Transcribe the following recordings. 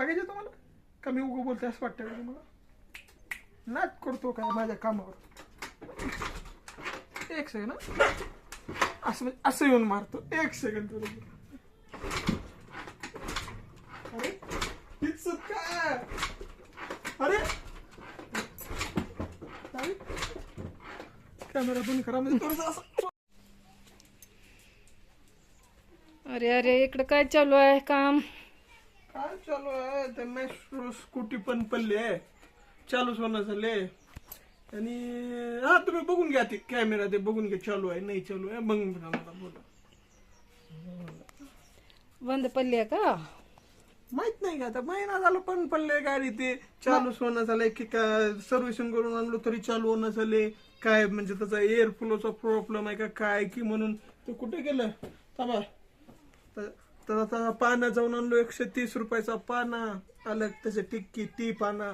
बघायचं तुम्हाला? का मी उगं बोलते असं वाटतं का तुम्हाला? नाच करतो काय माझ्या कामावर? एक सेकंड असं म्हणजे असं येऊन मारतो. एक सेकंड अरे हिचं काय? अरे! अरे कॅमेरा बंद करा म्हणजे असं अरे अरे इकडं काय चालू आहे काम? चालू आहे. ते मेट्रो स्कूटी पण पडली आहे. चालूच होणं झाले. आणि हा तुम्ही बघून घ्या ते कॅमेरा ते बघून घ्या चालू आहे नाही चालू आहे. बघून घ्या मला बोला. बंद पडली आहे का? माहीत नाही का आता? महिना झाला पण पडले गाडी ते. चालूच होणं झालंय की काय सर्व्हिसिंग करून आणलो तरी चालू होणं झाले. काय म्हणजे त्याचा एअर फ्लोचा प्रॉब्लेम आहे का? काय की म्हणून? ते कुठे गेलं? थांबा. तर तर आता पानं जाऊन आणलो एकशे तीस रुपयाचा पाना. अलग त्याचे टिक्की ती पाना.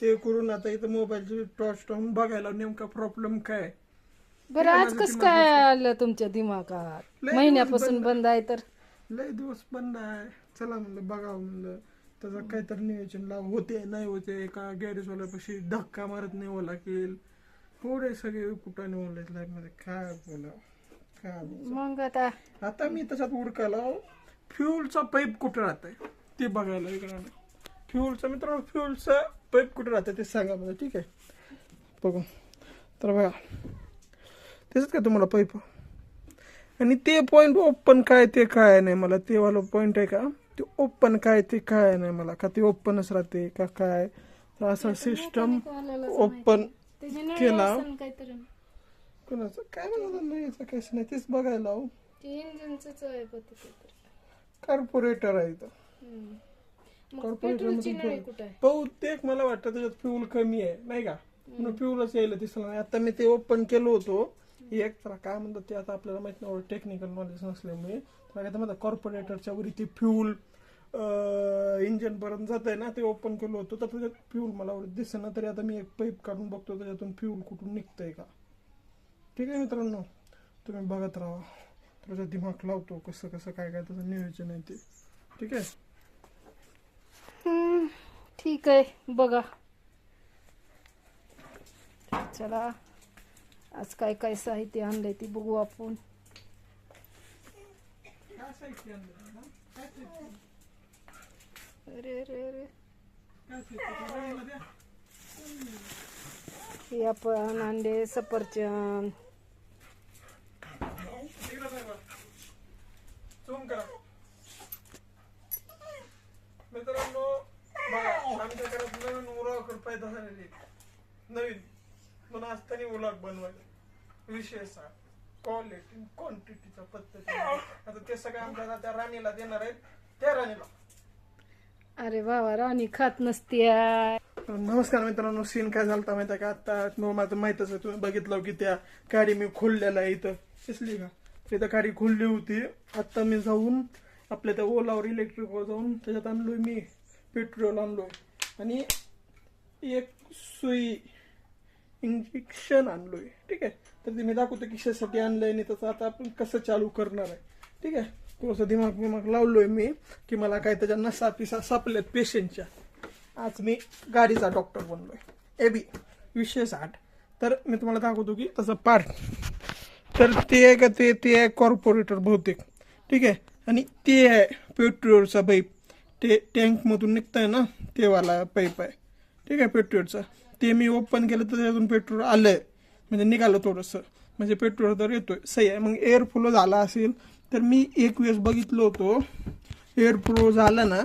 ते करून आता इथं मोबाईलची टॉर्च टाकून बघायला नेमका प्रॉब्लेम काय? बरं आज कस काय आलं तुमच्या दिमागात? लय महिन्यापासून बंद आहे तर? लय दिवस बंद आहे. चला म्हणलं बघावं म्हणलं. त्याचं काहीतरी नियोजन लाव होते नाही होते का गॅरेजवाल्यापाशी धक्का मारत नाही बोला की थोडे सगळे कुठाने बोलले लाईफमध्ये काय बोला काय मग आता? आता मी त्याच्यात उडकाला फ्युलचा पाईप कुठं राहत आहे ते बघायला इकडं फ्युलचा मित्रांनो फ्युलचा पाईप कुठं राहतं ते सांगा मला ठीक आहे? बघू. तर बघा. तेच का तुम्हाला पाईप? आणि ते पॉईंट ओपन काय ते काय नाही मला. ते वाला पॉईंट आहे का? ते ओपन काय ते काय नाही मला. का ते ओपनच राहते का काय? तर असं सिस्टम ओपन केला. कोणाचं? काय मला नाही याचं काहीच नाही. तेच बघायला ते. आहे. कार्पोरेटर आहे कुठं आहे? बहुतेक मला वाटतं त्याच्यात फ्यूल कमी आहे नाही का? म्हणून फ्यूलच यायला दिसलं नाही. आता मी ते ओपन केलं होतो. एक तर काय म्हणतात ते आता आपल्याला माहीत नाही टेक्निकल नॉलेज नसल्यामुळे. म्हणतात कॉर्पोरेटरच्या वरी ते फ्यूल इंजिन पर्यंत जात आहे ना ते ओपन केलं होतं. तर त्याच्यात फ्यूल मला दिसत ना तरी आता मी एक पाईप काढून बघतो त्याच्यातून फ्यूल कुठून निघतंय का. ठीक आहे मित्रांनो तुम्ही बघत राहा. त्याचा दिमाग लावतो कसं कसं काय काय त्याचं नियोजन आहे ते. ठीक आहे? ठीक आहे बघा. चला आज काय काय साहित्य आणलंय ती बघू आपण? अरे. हे आपण आणले सफरचंद इकडं बघा. Zoom करा. मित्रांनो बघा आमच्या घरात नवीन उराकडे पैदा झालेली नवीन. म्हणून आज त्यांनी उलाग बनवायला. विशेष क्वालिटी क्वांटिटीचा पद्धती. आता ते सगळं आमच्या त्या राणीला देणार आहेत. त्या राणीला. अरे बाबा राणी खात नसते आहे. नमस्कार मित्रांनो सीन काय झालता माहिती आहे का? आता मग माझं माहितच आहे तुम्ही बघितलं की त्या गाडी मी खोललेला आहे इथं. दिसली का? इथं गाडी खोलली होती. आता मी जाऊन आपल्या त्या ओलावर इलेक्ट्रिकवर जाऊन त्याच्यात आणलोय मी. पेट्रोल आणलोय. आणि एक सुई इंजेक्शन आणलोय. ठीक आहे? तर ते मी दाखवतो किशासाठी आणलंय आणि त्याचं आता आपण कसं चालू करणार आहे. ठीक आहे? थोडंसं दिमाग बिमाग लावलोय मी की मला काय त्याच्या नसा पिसा सापल्यात पेशंटच्या. आज मी गाडीचा डॉक्टर बनलोय. बी विशेष आठ. तर मी तुम्हाला दाखवतो की त्याचं पार्ट तर ते आहे का ते ते आहे कॉर्पोरेटर बहुतेक. ठीक आहे? आणि ते आहे पेट्रोलचा पाईप ते टँकमधून निघतंय ना? तेवाला पाईप आहे. ठीक आहे पेट्रोलचं. ते मी ओपन केलं तर त्यातून पेट्रोल आलं आहे म्हणजे निघालं थोडंसं. म्हणजे पेट्रोल तर येतोय. सही आहे. मग एअर फ्लो झाला असेल तर मी एक वेळेस बघितलो होतो. एअर फ्लो झालं ना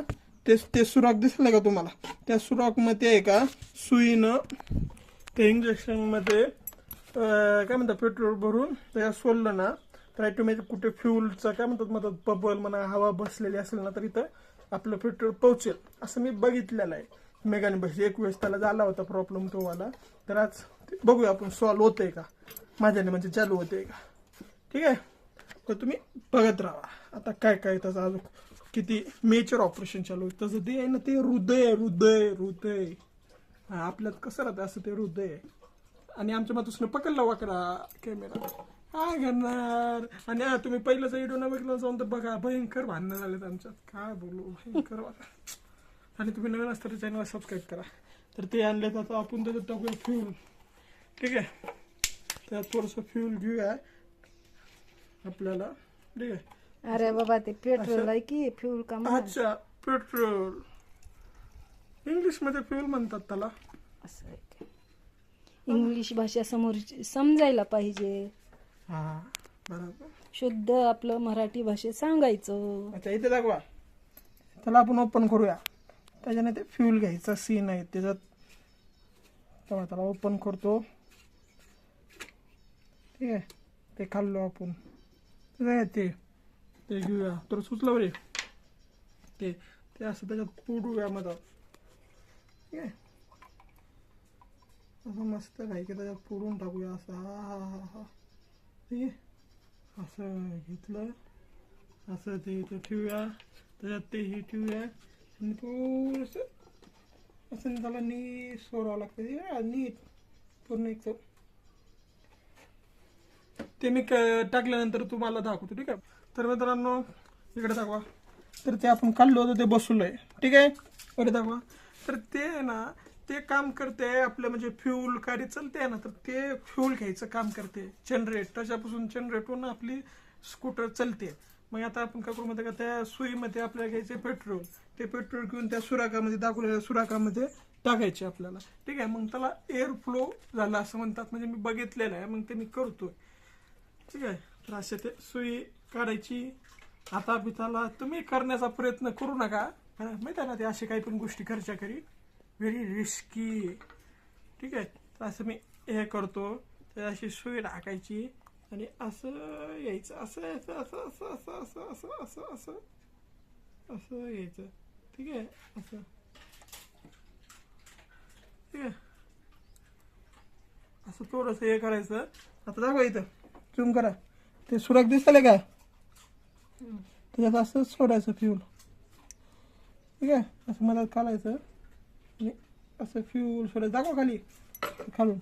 ते ते सुराख दिसलं का तुम्हाला? त्या सुराखमध्ये आहे का सुईनं ते इंजेक्शनमध्ये काय म्हणतात पेट्रोल भरून त्याच्यात सोडलं ना तर ॲटोमॅटिक कुठे फ्यूलचं काय म्हणतात म्हणतात बबल म्हणा हवा बसलेली असेल ना तर इथं आपलं पेट्रोल पोहोचेल. असं मी बघितलेलं आहे. मेगाने बस एक वेळेस त्याला झाला होता प्रॉब्लेम तो तुम्हाला तर आज बघूया आपण सॉल्व होतंय का? माझ्याने म्हणजे चालू होते का? ठीक आहे? तर तुम्ही बघत राहा. आता काय काय त्याचं अजून किती मेजर ऑपरेशन चालू आहे. तसं ते आहे ना ते हृदय हृदय हृदय. आपल्यात कसं राहतं असं ते हृदय. आणि आमच्या मातूसनं पकडला वाकडा कॅमेरा काय करणार आणि तुम्ही पहिल्याचा व्हिडिओ न बघितलं जाऊन तर बघा. भयंकर भांडणं झालेत आमच्यात. काय बोलू भयंकर वाकडा आणि तुम्ही नवीन असता तर चॅनलला सबस्क्राईब करा. तर ते आणले तर आपण त्याच्यात टाकूया फ्यूल ठीक आहे? त्यात थोडंसं फ्यूल घेऊया. आपल्याला. ठीक आहे? अरे बाबा ते पेट्रोल आहे की? फ्यूल का? अच्छा पेट्रोल इंग्लिशमध्ये फ्यूल म्हणतात त्याला. असं आहे का? इंग्लिश भाषा समोर समजायला पाहिजे. हा बरोबर. शुद्ध आपलं मराठी भाषेत सांगायचं. अच्छा इथे दाखवा. त्याला आपण ओपन करूया. त्याच्याने ते फ्यूल घ्यायचा सीन आहे. त्याच्यात तेव्हा त्याला ओपन करतो. ठीक आहे. ते खाल्लो आपण. ते काय ते? ते घेऊया. तर सुचलं बरे. ते ते असं त्याच्यात पुडूया मधात. ठीक आहे. असं मस्त काय की त्याच्यात पुडून टाकूया. असं हा हा हा हा. ठीक आहे. असं घेतलं. असं ते इथं ठेवूया. त्याच्यात ते ठेवूया. आणि थोडंसं असं त्याला नीट सोडावं लागतं ते. नीट पूर्ण एक ते मी क- टाकल्यानंतर तुम्हाला दाखवतो ठीक आहे? तर मित्रांनो इकडे दाखवा. तर ते आपण काढलो होतं ते बसवलंय. ठीक आहे? इकडे दाखवा. तर ते आहे ना ते काम करते आपलं म्हणजे फ्यूल गाडी चालते ना तर ते फ्यूल घ्यायचं काम करते. जनरेट त्याच्यापासून जनरेट होऊन आपली स्कूटर चालते. मग आता आपण काय करू माहिती का त्या सुईमध्ये आपल्याला घ्यायचे पेट्रोल ते पेट्रोल घेऊन त्या सुराकामध्ये दाखवलेल्या सुराकामध्ये टाकायचे आपल्याला. ठीक आहे मग त्याला एअर फ्लो झाला असं म्हणतात. म्हणजे मी बघितलेलं आहे मग ते मी करतोय. ठीक आहे तर असे ते सुई काढायची. आता बिताला तुम्ही करण्याचा प्रयत्न करू नका. माहिती आहे ना ते असे काही पण गोष्टी खर्चा करी. व्हेरी रिस्की ठीक आहे तर असं मी हे करतो. तर अशी सुई टाकायची आणि असं यायचं असं यायचं असं असं असं असं असं असं असं असं यायचं. ठीक आहे. असं. ठीक आहे. असं थोडंसं हे करायचं. आता दाखवा इथं. झूम करा. ते सुराख दिसतले का? त्याच्यात असं सोडायचं फ्यूल ठीक आहे? असं मला काढायचं आणि असं फ्यूल सोडायचं. दाखवा खाली. खालून.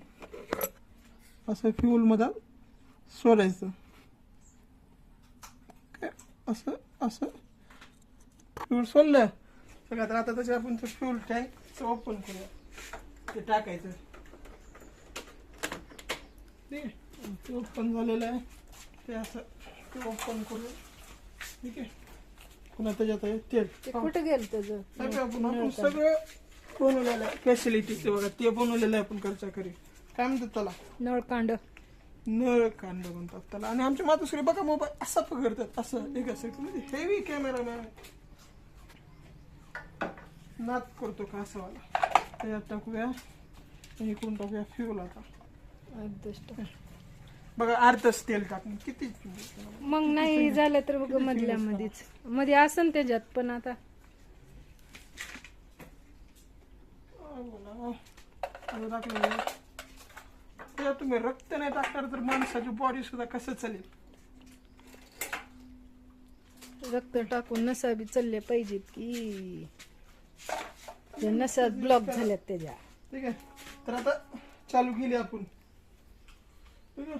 असं फ्यूल मध्ये सोडायचं. काय असं असं. फ्यूल सोडलं. सगळ्यात आता त्याच्या आपण ते फ्यूल टँक ओपन करूया. ते टाकायचं. ठीक आहे? ते ओपन झालेलं आहे. ते असं ते ओपन करू ठीक आहे? पुन्हा त्याच्यात आहे तेल. कुठं गेलं त्याचं? सगळं आपण सगळं बनवलेलं आहे. फॅसिलिटी ते बघा. ते बनवलेलं आहे आपण घरच्या घरी. काय म्हणतात त्याला? नळकांड. नळ कांड म्हणतात त्याला. आणि आमच्या मातोश्री बघा मोबाईल असा पकडतात असं. एक असं म्हणजे हेवी कॅमेरा मॅन नाद करतो का असं वाला त्याच्यात टाकूया आणि इकडून टाकूया फ्यूल आता. बघा अर्धच तेल टाकून किती मग नाही झालं तर बघ मधल्या मध्येच मध्ये असन त्याच्यात पण आता त्याच्यात तुम्ही रक्त नाही टाकणार तर माणसाची बॉडी सुद्धा कसं चालेल रक्त टाकून नसा बी चालले पाहिजेत की त्या नसा ब्लॉक झाल्यात त्याच्या. ठीक आहे. तर आता चालू केली आपण. ठीक आहे.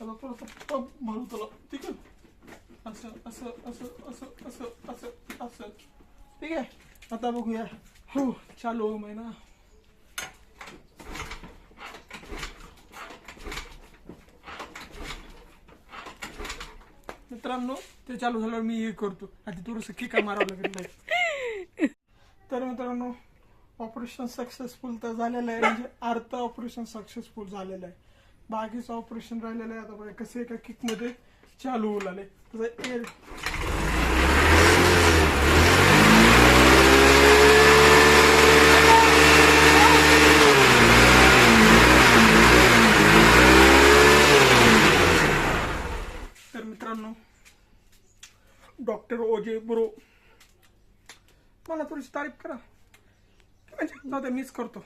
आता मारू ठीक आहे? असं असं असं असं असं असं असं. ठीक आहे? आता बघूया. हो चालू हो महिना. मित्रांनो ते चालू झाल्यावर मी हे करतो. आधी थोडंसं किका मारावं लागेल. नाही तर मित्रांनो ऑपरेशन सक्सेसफुल तर झालेलं आहे. म्हणजे अर्ध ऑपरेशन सक्सेसफुल झालेलं आहे. बाकीचं ऑपरेशन राहिलेलं आहे. आता बघा कसं एका किकमध्ये चालू होऊ लागले तसं एअर तर मित्रांनो डॉक्टर ओजे ब्रो थोडीशी तारीफ करा. म्हणजे जाऊ दे, मीच करतो.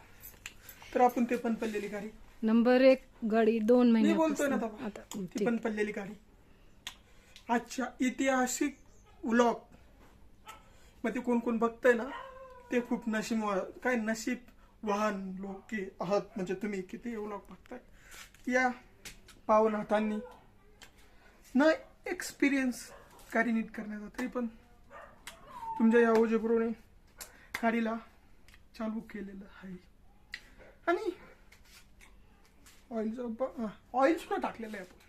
तर आपण ते पण पडलेली गाडी. नंबर एक गाडी दोन मी बोलतोय ना ती ते- पण पडलेली गाडी. आजच्या ऐतिहासिक व्लॉगमध्ये कोण कोण बघतंय ना ते खूप नशीब काय नशीब वाहन लोक की आहात. म्हणजे तुम्ही किती व्लॉग बघताय. या पावन हातांनी. न एक्सपिरियन्स गाडी नीट करण्याचा तरी पण तुमच्या या ओजेप्रमाणे गाडीला चालू केलेलं आहे. आणि ऑइलचं ऑइल सुद्धा टाकलेलं आहे आपण.